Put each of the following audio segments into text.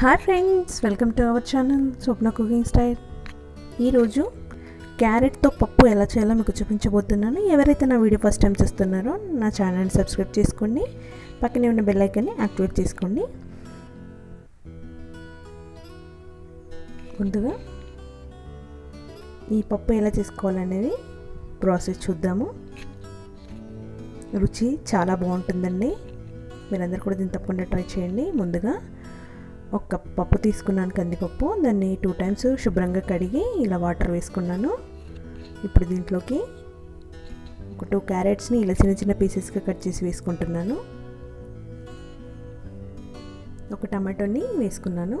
Hi friends welcome to our channel Swapna cooking style ఈరోజు క్యారెట్తో పప్పు ఎలా చేయాలో మీకు చూపించబోతున్నాను. ఎవరైతే నా వీడియో ఫస్ట్ టైం చూస్తున్నారో నా ఛానల్ని సబ్స్క్రైబ్ చేసుకోండి. పక్కనే ఉన్న బెల్ ఐకాన్ని యాక్టివేట్ చేసుకోండి. ముందుగా ఈ పప్పు ఎలా చేసుకోవాలనేది ప్రాసెస్ చూద్దాము. రుచి చాలా బాగుంటుందండి. మీరందరూ కూడా దీన్ని తప్పకుండా ట్రై చేయండి. ముందుగా ఒక కప్ పప్పు తీసుకున్నాను కందిపప్పు. దాన్ని టూ టైమ్స్ శుభ్రంగా కడిగి ఇలా వాటర్ వేసుకున్నాను. ఇప్పుడు దీంట్లోకి ఒక టూ క్యారెట్స్ని ఇలా చిన్న చిన్న పీసెస్గా కట్ చేసి వేసుకుంటున్నాను. ఒక టమాటోని వేసుకున్నాను.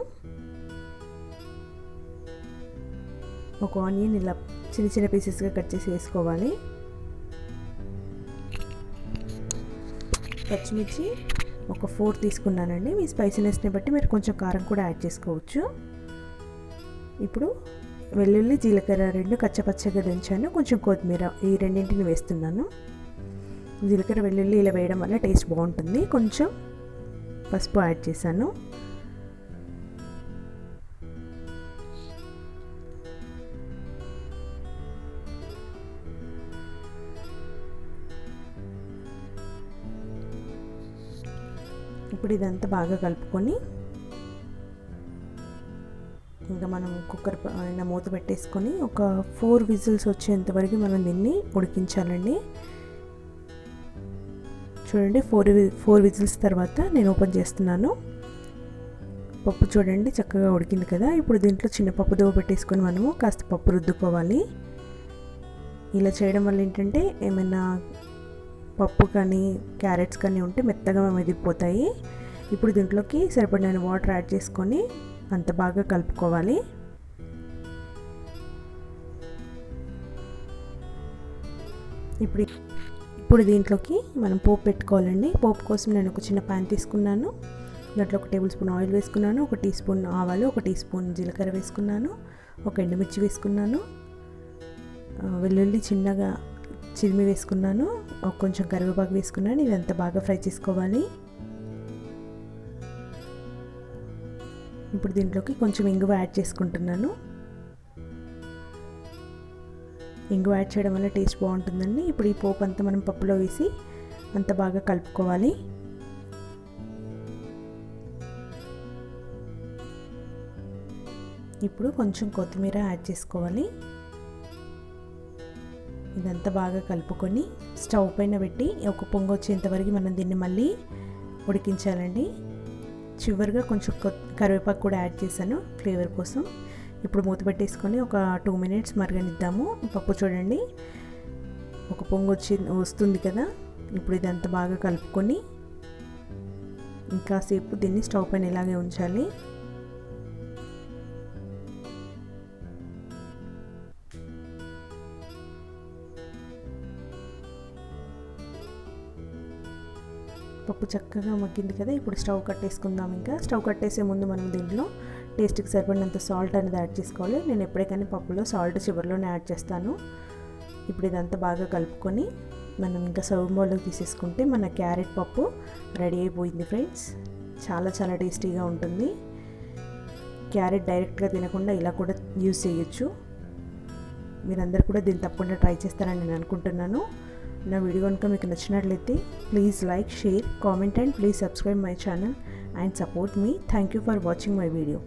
ఒక ఆనియన్ ఇలా చిన్న చిన్న పీసెస్గా కట్ చేసి వేసుకోవాలి. పచ్చిమిర్చి ఒక ఫోర్ తీసుకున్నానండి. మీ స్పైసీనెస్ని బట్టి మీరు కొంచెం కారం కూడా యాడ్ చేసుకోవచ్చు. ఇప్పుడు వెల్లుల్లి జీలకర్ర రెండు కచ్చపచ్చగా దంచాను. కొంచెం కొత్తిమీర ఈ రెండింటిని వేస్తున్నాను. జీలకర్ర వెల్లుల్లి ఇలా వేయడం వల్ల టేస్ట్ బాగుంటుంది. కొంచెం పసుపు యాడ్ చేశాను. ఇప్పుడు ఇదంతా బాగా కలుపుకొని ఇంకా మనం కుక్కర్ పైన మూత పెట్టేసుకొని ఒక ఫోర్ విజిల్స్ వచ్చేంత వరకు మనం దీన్ని ఉడికించాలండి. చూడండి ఫోర్ ఫోర్ విజిల్స్ తర్వాత నేను ఓపెన్ చేస్తున్నాను. పప్పు చూడండి చక్కగా ఉడికింది కదా. ఇప్పుడు దీంట్లో చిన్న పప్పు దోవ పెట్టేసుకొని మనము కాస్త పప్పు రుద్దుకోవాలి. ఇలా చేయడం వల్ల ఏంటంటే ఏమైనా పప్పు కానీ క్యారెట్స్ కానీ ఉంటే మెత్తగా మెదిగిపోతాయి ఇప్పుడు దీంట్లోకి సరిపడిన వాటర్ యాడ్ చేసుకొని అంత బాగా కలుపుకోవాలి. ఇప్పుడు ఇప్పుడు దీంట్లోకి మనం పోపు పెట్టుకోవాలండి. పోపు కోసం నేను ఒక చిన్న ప్యాన్ తీసుకున్నాను. దాంట్లో ఒక టేబుల్ స్పూన్ ఆయిల్ వేసుకున్నాను. ఒక టీ స్పూన్ ఆవాలు ఒక టీ స్పూన్ జీలకర్ర వేసుకున్నాను. ఒక ఎండుమిర్చి వేసుకున్నాను. వెల్లుల్లి చిన్నగా చిరిమి వేసుకున్నాను కొంచెం కరివేపాకు వేసుకున్నాను ఇదంతా బాగా ఫ్రై చేసుకోవాలి. ఇప్పుడు దీంట్లోకి కొంచెం ఇంగువ యాడ్ చేసుకుంటున్నాను. ఇంగువ యాడ్ చేయడం వల్ల టేస్ట్ బాగుంటుందండి. ఇప్పుడు ఈ పోపు అంతా మనం పప్పులో వేసి అంత బాగా కలుపుకోవాలి. ఇప్పుడు కొంచెం కొత్తిమీర యాడ్ చేసుకోవాలి. ఇదంతా బాగా కలుపుకొని స్టవ్ పైన పెట్టి ఒక పొంగు వచ్చేంత వరకు మనం దీన్ని మళ్ళీ ఉడికించాలండి. చివరిగా కొంచెం కరివేపాకు కూడా యాడ్ చేశాను ఫ్లేవర్ కోసం. ఇప్పుడు మూత పెట్టేసుకొని ఒక టూ మినిట్స్ మరగనిద్దాము. పప్పు చూడండి. ఒక పొంగు వచ్చి వస్తుంది కదా. ఇప్పుడు ఇదంతా బాగా కలుపుకొని ఇంకాసేపు దీన్ని స్టవ్ పైన ఇలాగే ఉంచాలి. పప్పు చక్కగా మగ్గింది కదా ఇప్పుడు స్టవ్ కట్టేసుకుందాం ఇంకా. స్టవ్ కట్టేసే ముందు మనం దీంట్లో టేస్ట్కి సరిపడినంత సాల్ట్ అనేది యాడ్ చేసుకోవాలి. నేను ఎప్పటికైనా పప్పులో సాల్ట్ చివరిలోనే యాడ్ చేస్తాను. ఇప్పుడు ఇదంతా బాగా కలుపుకొని మనం ఇంకా సర్వ్ బౌల్లోకి తీసేసుకుంటే మన క్యారెట్ పప్పు రెడీ అయిపోయింది ఫ్రెండ్స్. చాలా చాలా టేస్టీగా ఉంటుంది. క్యారెట్ డైరెక్ట్గా తినకుండా ఇలా కూడా యూస్ చేయొచ్చు. మీరందరూ కూడా దీన్ని తప్పకుండా ట్రై చేస్తారని నేను అనుకుంటున్నాను. నా వీడియో కనుక మీకు నచ్చినట్లయితే please like share comment and please subscribe my channel and support me thank you for watching my video